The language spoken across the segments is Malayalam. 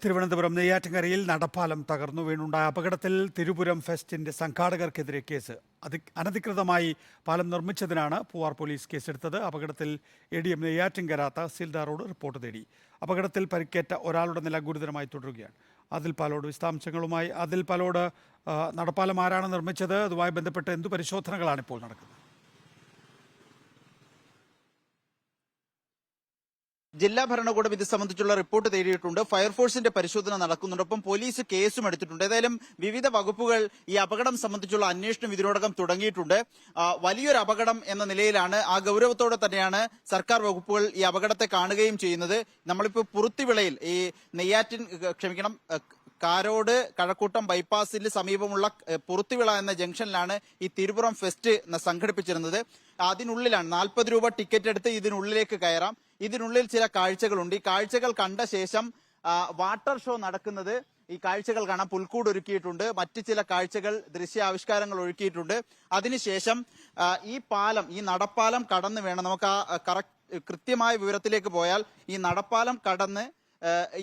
തിരുവനന്തപുരം നെയ്യാറ്റിൻകരയിൽ നടപ്പാലം തകർന്നു വീണുണ്ടായ അപകടത്തിൽ തിരുപുരം ഫെസ്റ്റിന്റെ സംഘാടകർക്കെതിരെ കേസ്. അതി അനധികൃതമായി പാലം നിർമ്മിച്ചതിനാണ് പൂവാർ പോലീസ് കേസെടുത്തത്. അപകടത്തിൽ എ ഡി എം നെയ്യാറ്റിൻകര തഹസീൽദാറോട് റിപ്പോർട്ട് തേടി. അപകടത്തിൽ പരിക്കേറ്റ ഒരാളുടെ നില ഗുരുതരമായി തുടരുകയാണ്. അതിൽ പാലോട് വിശദാംശങ്ങളുമായി. അതിൽ പാലോട് നടപ്പാലം ആരാണ് നിർമ്മിച്ചത്? അതുമായി ബന്ധപ്പെട്ട് എന്തു പരിശോധനകളാണ് ഇപ്പോൾ നടക്കുന്നത്? ജില്ലാ ഭരണകൂടം ഇത് സംബന്ധിച്ചുള്ള റിപ്പോർട്ട് തേടിയിട്ടുണ്ട്. ഫയർഫോഴ്സിന്റെ പരിശോധന നടക്കുന്നുണ്ടൊപ്പം പോലീസ് കേസും എടുത്തിട്ടുണ്ട്. ഏതായാലും വിവിധ വകുപ്പുകൾ ഈ അപകടം സംബന്ധിച്ചുള്ള അന്വേഷണം ഇതിനോടകം തുടങ്ങിയിട്ടുണ്ട്. വലിയൊരു അപകടം എന്ന നിലയിലാണ് ആ ഗൗരവത്തോടെ തന്നെയാണ് സർക്കാർ വകുപ്പുകൾ ഈ അപകടത്തെ കാണുകയും ചെയ്യുന്നത്. നമ്മളിപ്പോൾ പുറത്തിവിളയിൽ ഈ നെയ്യാറ്റിൻ ക്ഷമിക്കണം കാരോട് കഴക്കൂട്ടം ബൈപ്പാസിന് സമീപമുള്ള പുറത്തുവിള എന്ന ജംഗ്ഷനിലാണ് ഈ തിരുപുറം ഫെസ്റ്റ് സംഘടിപ്പിച്ചിരുന്നത്. അതിനുള്ളിലാണ് നാൽപ്പത് രൂപ ടിക്കറ്റ് എടുത്ത് ഇതിനുള്ളിലേക്ക് കയറാം. ഇതിനുള്ളിൽ ചില കാഴ്ചകളുണ്ട്. ഈ കാഴ്ചകൾ കണ്ട ശേഷം വാട്ടർ ഷോ നടക്കുന്നത് ഈ കാഴ്ചകൾ കാണാം പുൽക്കൂട് ഒരുക്കിയിട്ടുണ്ട്. മറ്റ് ചില കാഴ്ചകൾ ദൃശ്യാവിഷ്കാരങ്ങൾ ഒരുക്കിയിട്ടുണ്ട്. അതിനുശേഷം ഈ പാലം ഈ നടപ്പാലം കടന്ന് വേണം. നമുക്ക് ആ കറക്റ്റ് കൃത്യമായ വിവരത്തിലേക്ക് പോയാൽ ഈ നടപ്പാലം കടന്ന്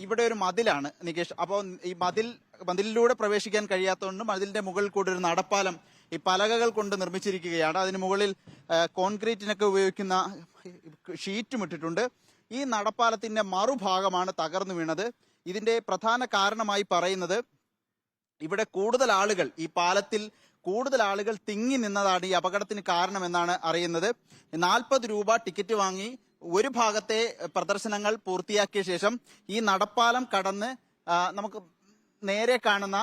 ഇവിടെ ഒരു മതിലാണ് നികേഷ്. അപ്പോൾ ഈ മതിൽ മതിലിലൂടെ പ്രവേശിക്കാൻ കഴിയാത്തതുകൊണ്ട് മതിലിന്റെ മുകളിൽ കൂടി ഒരു നടപ്പാലം ഈ പലകകൾ കൊണ്ട് നിർമ്മിച്ചിരിക്കുകയാണ്. അതിന് മുകളിൽ കോൺക്രീറ്റിനൊക്കെ ഉപയോഗിക്കുന്ന ഷീറ്റും ഇട്ടിട്ടുണ്ട്. ഈ നടപ്പാലത്തിന്റെ മറുഭാഗമാണ് തകർന്നു വീണത്. ഇതിന്റെ പ്രധാന കാരണമായി പറയുന്നത് ഇവിടെ കൂടുതൽ ആളുകൾ ഈ പാലത്തിൽ കൂടുതൽ ആളുകൾ തിങ്ങി നിന്നതാണ് ഈ അപകടത്തിന് കാരണമെന്നാണ് അറിയുന്നത്. നാൽപ്പത് രൂപ ടിക്കറ്റ് വാങ്ങി ഒരു ഭാഗത്തെ പ്രദർശനങ്ങൾ പൂർത്തിയാക്കിയ ശേഷം ഈ നടപ്പാലം കടന്ന് നമുക്ക് നേരെ കാണുന്ന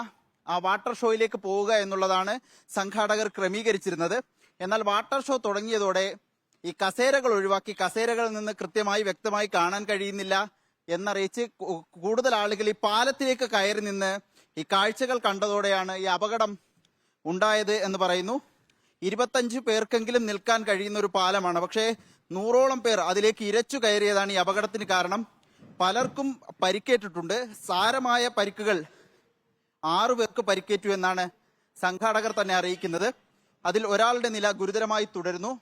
ആ വാട്ടർ ഷോയിലേക്ക് പോവുക എന്നുള്ളതാണ് സംഘാടകർ ക്രമീകരിച്ചിരുന്നത്. എന്നാൽ വാട്ടർ ഷോ തുടങ്ങിയതോടെ ഈ കസേരകൾ ഒഴിവാക്കി കസേരകളിൽ നിന്ന് കൃത്യമായി വ്യക്തമായി കാണാൻ കഴിയുന്നില്ല എന്നറിയിച്ച് കൂടുതൽ ആളുകൾ ഈ പാലത്തിലേക്ക് കയറി നിന്ന് ഈ കാഴ്ചകൾ കണ്ടതോടെയാണ് ഈ അപകടം ഉണ്ടായത് എന്ന് പറയുന്നു. ഇരുപത്തഞ്ച് പേർക്കെങ്കിലും നിൽക്കാൻ കഴിയുന്ന ഒരു പാലമാണ്. പക്ഷേ നൂറോളം പേർ അതിലേക്ക് ഇരച്ചു കയറിയതാണ് ഈ അപകടത്തിന് കാരണം. പലർക്കും പരിക്കേറ്റിട്ടുണ്ട്. സാരമായ പരിക്കുകൾ ആറു പേർക്ക് പരിക്കേറ്റു എന്നാണ് സംഘാടകർ തന്നെ അറിയിക്കുന്നത്. അതിൽ ഒരാളുടെ നില ഗുരുതരമായി തുടരുന്നു.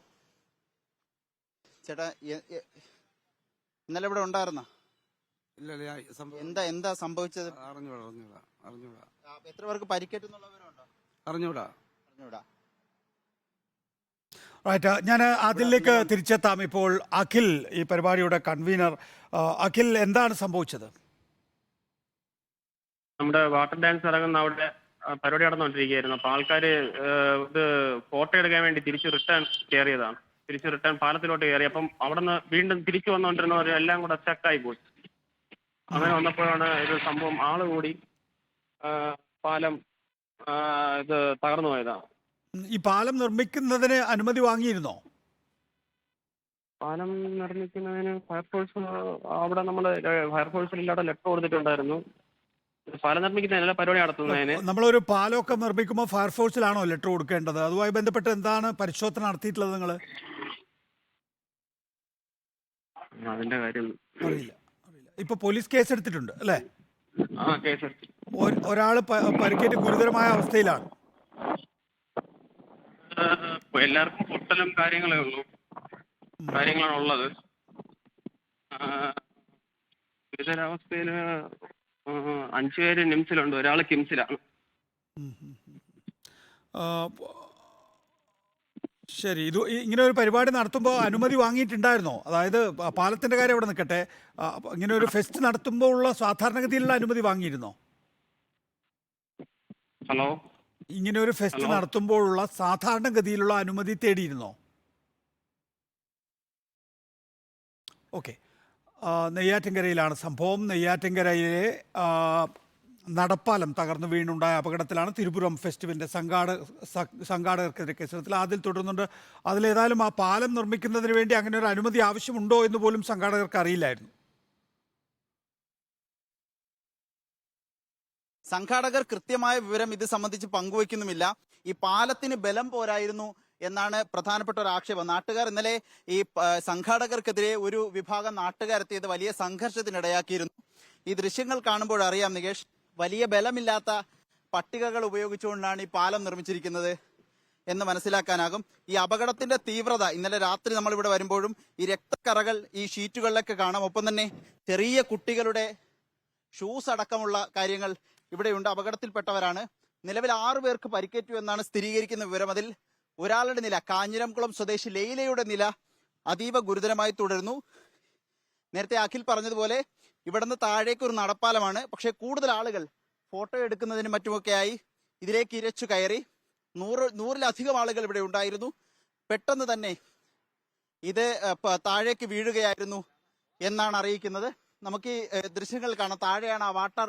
ചേട്ടാ ഇന്നലെ ഇവിടെ ഉണ്ടായിരുന്ന? എന്താ എന്താ സംഭവിച്ചത്? അറിഞ്ഞൂടാ അറിഞ്ഞൂടാ എത്ര പേർക്ക് പരിക്കേറ്റെന്നുള്ളവരുണ്ടോ അറിഞ്ഞൂടാ. അറിഞ്ഞൂടാ. റൈറ്റ് ഞാൻ അതിലേക്ക് തിരിച്ചെത്താം. ഇപ്പോൾ അഖിൽ ഈ പരിപാടിയുടെ കൺവീനർ അഖിൽ എന്താണ് സംഭവിച്ചത്? നമ്മുടെ വാട്ടർ ഡാൻസ് ഇറങ്ങുന്ന അവിടെ പരിപാടി നടന്നുകൊണ്ടിരിക്കുകയായിരുന്നു. അപ്പൊ ആൾക്കാർ ഇത് ഫോട്ടോ എടുക്കാൻ വേണ്ടി തിരിച്ച് റിട്ടേൺ കയറിയതാണ്. തിരിച്ച് റിട്ടേൺ പാലത്തിലോട്ട് കയറി. അപ്പം അവിടുന്ന് നിന്ന് വീണ്ടും തിരിച്ചു വന്നുകൊണ്ടിരുന്നവർ എല്ലാം കൂടെ സ്റ്റക്കായി പോയി. അങ്ങനെ വന്നപ്പോഴാണ് ഇത് സംഭവം ആൾ കൂടി പാലം ഇത് തകർന്നു പോയതാണ്. ഈ പാലം നിർമ്മിക്കുന്നതിന് അനുമതി വാങ്ങിയിരുന്നോ? പാലം നിർമ്മിക്കുന്നതിന് ഫയർഫോഴ്സ് അവിടെ നമ്മൾ ഫയർഫോഴ്സിൽ ഇല്ലാതെ ലെറ്റർ കൊടുത്തിട്ടുണ്ടായിരുന്നു. പാലം നിർമ്മിക്കുന്നതിനല്ല പരിപാടി നടത്തുന്നതിന്. നമ്മളൊരു പാലമൊക്കെ നിർമ്മിക്കുമ്പോൾ ഫയർഫോഴ്സിലാണോ ലെറ്റർ കൊടുക്കേണ്ടത്? അതുമായി ബന്ധപ്പെട്ട് എന്താണ് പരിശോധന നടത്തിയിട്ടുള്ളത് നിങ്ങൾ അതിന്റെ കാര്യം അറിയില്ല. അറിയില്ല. ഇപ്പൊ പോലീസ് കേസ് എടുത്തിട്ടുണ്ട് അല്ലേ ഒരാൾ പരിക്കേറ്റ് ഗുരുതരമായ അവസ്ഥയിലാണ്. എല്ലാവർക്കും പൊട്ടലും കാര്യങ്ങളേ ഉള്ളൂ. കാര്യങ്ങളാണ് ഉള്ളത് ഗുരുതരാവസ്ഥയിൽ അഞ്ചു പേര് നിംസിലുണ്ട്. ഒരാൾ കിംസിലാണ്. ശരി. ഇത് ഇങ്ങനെ ഒരു പരിപാടി നടത്തുമ്പോൾ അനുമതി വാങ്ങിയിട്ടുണ്ടായിരുന്നോ? അതായത് പാലത്തിന്റെ കാര്യം അവിടെ നിൽക്കട്ടെ. ഇങ്ങനെ ഒരു ഫെസ്റ്റ് നടത്തുമ്പോൾ ഉള്ള സാധാരണഗതിയിലുള്ള അനുമതി വാങ്ങിയിരുന്നോ? ഹലോ? ഇങ്ങനെ ഒരു ഫെസ്റ്റ്. നടത്തുമ്പോഴുള്ള സാധാരണഗതിയിലുള്ള അനുമതി തേടിയിരുന്നോ? ഓക്കെ. നെയ്യാറ്റിൻകരയിലാണ് സംഭവം. നെയ്യാറ്റിൻകരയിലെ നടപ്പാലം തകർന്നു വീണുണ്ടായ അപകടത്തിലാണ് തിരുപുരം ഫെസ്റ്റിവലിന്റെ സംഘാട സംഘാടകർക്കെതിരെ കേസെടുത്തിൽ അതിൽ തുടരുന്നുണ്ട് അതിലേതായാലും ആ പാലം നിർമ്മിക്കുന്നതിന് വേണ്ടി അങ്ങനെ ഒരു അനുമതി ആവശ്യമുണ്ടോ എന്ന് പോലും സംഘാടകർക്ക് അറിയില്ലായിരുന്നു. സംഘാടകർ കൃത്യമായ വിവരം ഇത് സംബന്ധിച്ച് പങ്കുവയ്ക്കുന്നുമില്ല. ഈ പാലത്തിന് ബലം പോരായിരുന്നു എന്നാണ് പ്രധാനപ്പെട്ട ഒരു ആക്ഷേപം. നാട്ടുകാർ ഇന്നലെ ഈ സംഘാടകർക്കെതിരെ ഒരു വിഭാഗം നാട്ടുകാരെത്തിയത് വലിയ സംഘർഷത്തിനിടയാക്കിയിരുന്നു. ഈ ദൃശ്യങ്ങൾ കാണുമ്പോൾ അറിയാം നികേഷ് വലിയ ബലമില്ലാത്ത പട്ടികകൾ ഉപയോഗിച്ചുകൊണ്ടാണ് ഈ പാലം നിർമ്മിച്ചിരിക്കുന്നത് എന്ന് മനസ്സിലാക്കാനാകും. ഈ അപകടത്തിന്റെ തീവ്രത ഇന്നലെ രാത്രി നമ്മൾ ഇവിടെ വരുമ്പോഴും ഈ രക്തക്കറകൾ ഈ ഷീറ്റുകളിലൊക്കെ കാണാം. ഒപ്പം തന്നെ ചെറിയ കുട്ടികളുടെ ഷൂസ് അടക്കമുള്ള കാര്യങ്ങൾ ഇവിടെയുണ്ട്. അപകടത്തിൽപ്പെട്ടവരാണ്. നിലവിൽ ആറു പേർക്ക് പരിക്കേറ്റു എന്നാണ് സ്ഥിരീകരിക്കുന്ന വിവരം. അതിൽ ഒരാളുടെ നില കാഞ്ഞിരംകുളം സ്വദേശി ലൈലയുടെ നില അതീവ ഗുരുതരമായി തുടരുന്നു. നേരത്തെ അഖിൽ പറഞ്ഞതുപോലെ ഇവിടുന്ന് താഴേക്ക് ഒരു നടപ്പാലമാണ്. പക്ഷേ കൂടുതൽ ആളുകൾ ഫോട്ടോ എടുക്കുന്നതിനും മറ്റുമൊക്കെയായി ഇതിലേക്ക് ഇരച്ചു കയറി. നൂറ് നൂറിലധികം ആളുകൾ ഇവിടെ ഉണ്ടായിരുന്നു. പെട്ടെന്ന് തന്നെ ഇത് താഴേക്ക് വീഴുകയായിരുന്നു എന്നാണ് അറിയിക്കുന്നത്. നമുക്ക് ഈ ദൃശ്യങ്ങൾ കാണാം. താഴെയാണ് ആ വാട്ടർ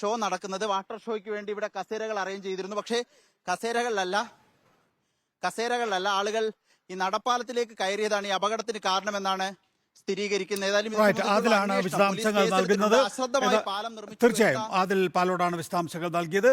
ഷോ നടക്കുന്നത് വാട്ടർ ഷോയ്ക്ക് വേണ്ടി ഇവിടെ കസേരകൾ അറേഞ്ച് ചെയ്തിരുന്നു. പക്ഷേ കസേരകളിലല്ല കസേരകളിലല്ല ആളുകൾ ഈ നടപ്പാലത്തിലേക്ക് കയറിയതാണ്. ഈ അപകടത്തിന് കാരണമെന്നാണ് സ്ഥിരീകരിക്കുന്നത്. അതിലാണ് വിശദാംശങ്ങൾ നൽകുന്നത്. തീർച്ചയായും അതിൽ പാലോടാണ് വിശദാംശങ്ങൾ നൽകിയത്.